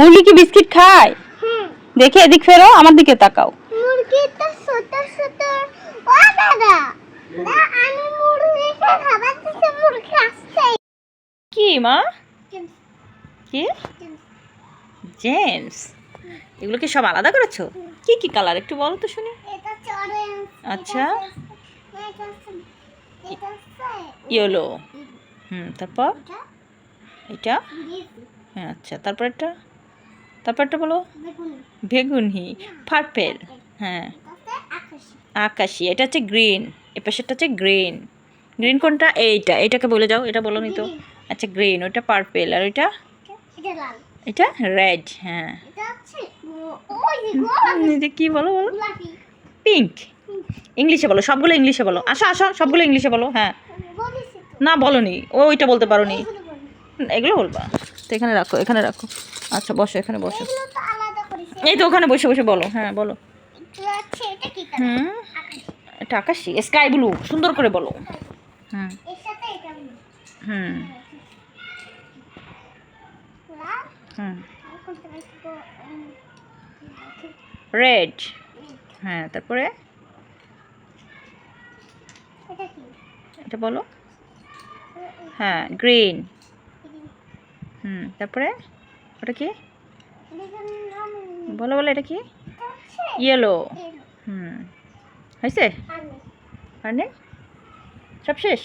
মুরগি কি বিস্কিট খায়? দেখে এদিক ফেরো আমার দিকে তাকাও। মুরগিটা ছোট ছোট। ও দাদা না আমি মুরগিকে খাবার দিতে মুরগি আসছে। কি মা? কি? জেমস এগুলো কি সব আলাদা করেছ? কি কি কালার একটু বলো তো শুনি। আচ্ছা। এটা এটা ইয়েলো হুম তারপর? এটা এটা? হ্যাঁ আচ্ছা তারপর একটা তারপর একটা বলো? বেগুনি পার্পেল হ্যাঁ। আকাশি এটা হচ্ছে গ্রিন এ পাশেরটা হচ্ছে গ্রিন গ্রিন কোনটা? এইটা এটাকে বলে যাও এটা বলো নি তো। আচ্ছা গ্রিন ওইটা পার্পেল আর ওইটা? এটা রেড হ্যাঁ। এটা কি বলো বলো? পিঙ্ক ইংলিশে বলো সবগুলো ইংলিশে বলো। আসো আসো সবগুলো ইংলিশে বলো হ্যাঁ। না বলো নি ও ওইটা বলতে পারো নি। এগুলো বলবা। তো এখানে রাখো এখানে রাখো। আচ্ছা বসো এখানে বসো। এই তো ওখানে বসে বসে বলো হ্যাঁ বলো। হুম এটা আকাশি স্কাই ব্লু সুন্দর করে বলো। হুম। হুম। হুম। রেড হ্যাঁ তারপরে? এটা বলো। হ্যাঁ গ্রিন। হুম তারপরে? ওটা কি? বলো বলো এটা কি? ইয়েলো হুম। হয়েছে। আর নেই সব শেষ?